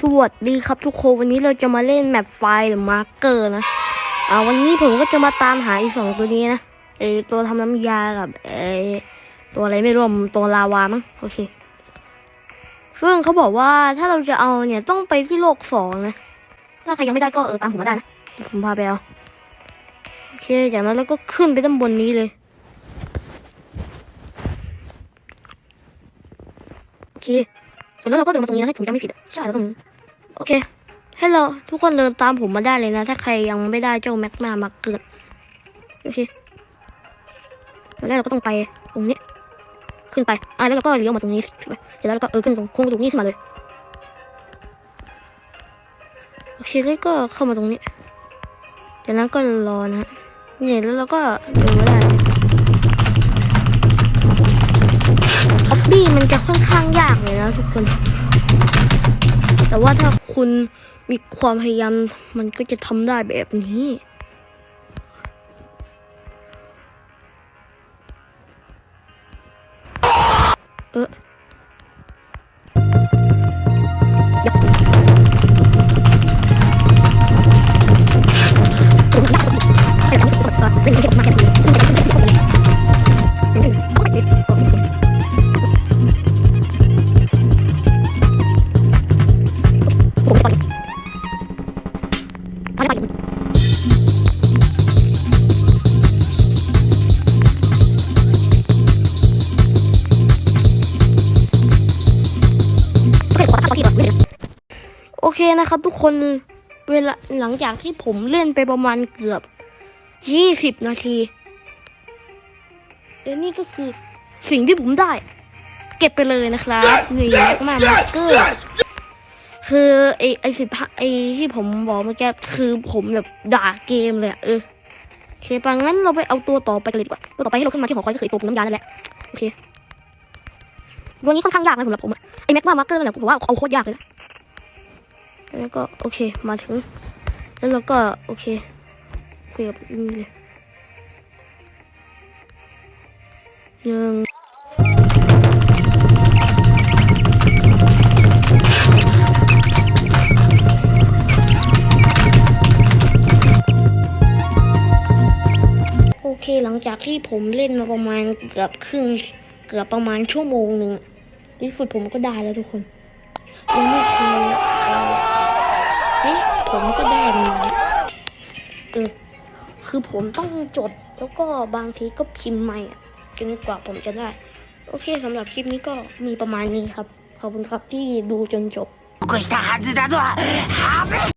สวัสดีครับทุกคนวันนี้เราจะมาเล่นแมปไฟหรือมาร์เกอร์นะอ่าวันนี้ผมก็จะมาตามหาอีสองตัวนี้นะไอตัวทำน้ำยากับไอตัวอะไรไม่รู้ตัวลาวามั้งโอเคซึ่งเขาบอกว่าถ้าเราจะเอาเนี่ยต้องไปที่โลกสองนะ ถ้าใครยังไม่ได้ก็เออตามผมมาได้นะผมพาไปเอาโอเคจากนั้นเราก็ขึ้นไปด้านบนนี้เลยโอเค แล้วเราก็เดินมาตรงนี้นะถ้าผมจำไม่ผิดใช่แล้วตรงนี้โอเค ให้เราทุกคนเดินตามผมมาได้เลยนะ ถ้าใครยังไม่ได้เจ้าแม็กมามาเกิดโอเคแล้วแรกเราก็ต้องไปตรงนี้ ขึ้นไปอะแล้วเราก็เลี้ยวมาตรงนี้ใช่ไหมเสร็จแล้วเราก็เออขึ้นตรงโค้งตรงนี้ขึ้นมาเลยโอเคแล้วก็เข้ามาตรงนี้จากนั้นก็รอนะฮะเนี่ยแล้วเราก็เดินมาได้ออบบี้มันจะค่อนข้างย ทุกคน แต่ว่าถ้าคุณมีความพยายามมันก็จะทำได้แบบนี้เออ โอเคนะครับ ทุกคนเวลาหลังจากที่ผมเล่นไปประมาณเกือบยี่สิบนาทีและนี่ก็คือสิ่งที่ผมได้ เก็บไปเลยนะครับหนึ่งแม็กมามาร์เกอร์ คือไอไอสิบไอที่ผมบอกเมื่อกี้คือผมแบบด่าเกมเลยอะเออโอเคปะงั้นเราไปเอาตัวต่อไปกันเลยดีกว่าตัวต่อไปให้เราขึ้นมาที่หอคอยก็คือตัวปุ่มน้ำยานั่นแหละโอเควันนี้ค่อนข้างยากนะสำหรับผมอะไอแม็กมามาร์เกอร์นั่นแหละผมว่าเอาโคตรยากเลยนะแล้วก็โอเคมาถึง แล้วเราก็โอเคคุยกับนี่เลยหนึ่ง หลังจากที่ผมเล่นมาประมาณเกือบครึ่งเกือบประมาณชั่วโมงหนึ่งที่สุดผมก็ได้แล้วทุกคนแล้วนี่คือเอ่อนี่ผมก็ได้มาแล้วเออคือผมต้องจดแล้วก็บางทีก็พิมพ์ใหม่อะจนกว่าผมจะได้ โอเคสำหรับคลิปนี้ก็มีประมาณนี้ครับ ขอบคุณครับที่ดูจนจบ